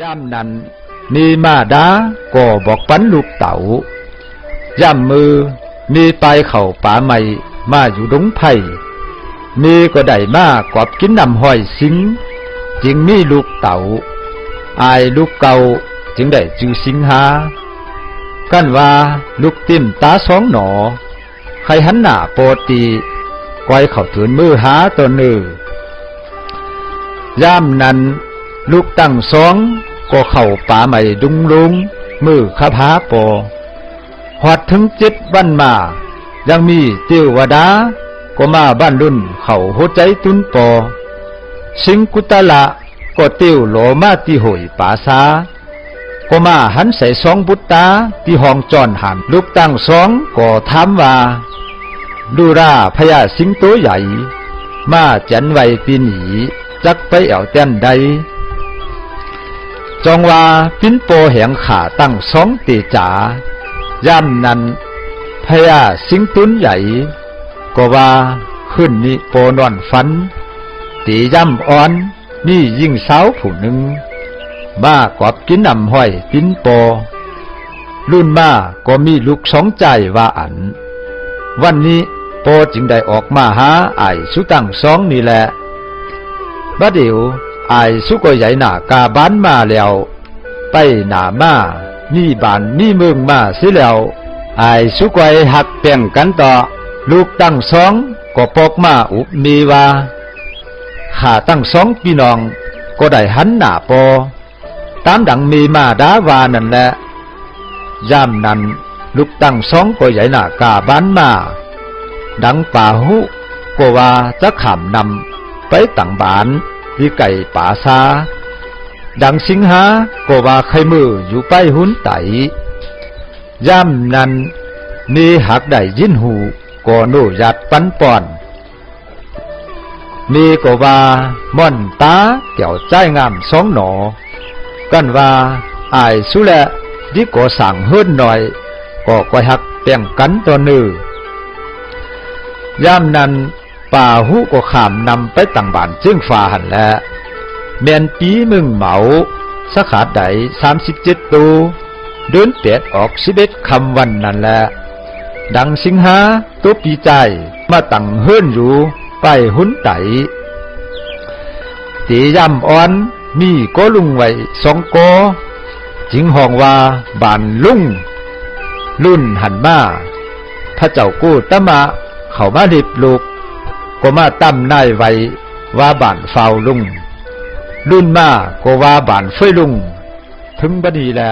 ย่ำนั้นมีมาดาก็บอกปันลูกเต๋าย่ำมือมีไปเข่าป่าใหม่มาอยู่ดงไผ่มีก็ได้มากอบกินนำห้อยสิงจึงมีลูกเต๋าอายลูกเก่าจึงได้จือสิงหากันว่าลูกติ่มตาสองหนอ ใครหันหน้าโปตีก้อยเข้าถืนมือหาตัวหนึ่งย่ามนั้นลูกตั้งสอง ก็เข้าป่าใหม่ดุงลุงมือคาพาปอหอดถึงเจ็ดวันมา ยังมีเตียววดา ก็มาบ้านรุ่นเข้าหัวใจตุนปอ สิงกุตละก็เตียวโหลมาที่หอยป่าซาก็มาหันใส่สองบุตตาที่ห้องจอนหันลูกตั้งสองก็ถามว่า ดูราพญาสิงโตใหญ่ มาจันไวปีหนีจักไปแอวเต้นใด จองว่าปิ้นโปแหงขาตั้งสองตีจ๋าย่ำนั้นพญาสิงตุนใหญ่ ก็ว่าขึ้นนี่โปนอนฟัน ตีย่ำอ่อนนี่ยิ่งสาวผู้หนึ่งบ้ากอบกินนำห้อยปิ้นโป รุ่นมาก็มีลูกสองใจว่าอัน วันนี้โปจึงได้ออกมาหาไอ้สุตั้งสองนี่แหละบัดเดี๋ยว ไอ้สุกใหญ่หน้ากาบ้านมาแล้ว ไปหนามานี่บานนี่เมืองมาสิแล้วไอ้สุกไว้หักเปลี่ยงกันต่อ ลูกตั้งสองก็ปอกมาอุบมีว่าข้าตั้งสองพี่น้อง ก็ได้หันหน้าปอ ตามดังมีมาดาวานั่นแหละย่ามนั้นลูกตั้งสองก็ใหญ่หน้ากาบ้านมา ดังป่าหุก็ว่าจะขำนำไปต่างบ้าน ที่ไก่ป่าซาดังสิงหาก็ว่าใครมืออยู่ไปหุนไตย่ำนั้นมีหักได้ยินหูก็โนยัดปันป่อนมีก็ว่าม่อนตาเกี่ยวใจงามสองหนอ กันว่าอายสุแลดิก็สั่งเฮิรนหน่อย ก็ก้อยหักแต่งกันตัวนือย่ามนั้น ป่าหูก็ขามนำไปต่างบ้านเจียงฟ้าหันแหละเมนปีมึงเหมาสาขาใดสามสิบเจ็ดตูเดินเปียดออกสิบเอ็ดคำวันนั่นแหละดังสิงหาตัวปีใจมาตั้งเฮิรนอยู่ไปหุนไตตีย่ำอ่อนมีก็ลุงไว้สองกอจิงห้องว่าบานลุงรุ่นหันมาพระเจ้ากู้ตะมาเขามาดิบลูก ก็มาตั้มนายไว้ว่าบานเฝ้าลุงรุ่นมาก็ว่าบานเฟยลุง ถึงบดีแหละ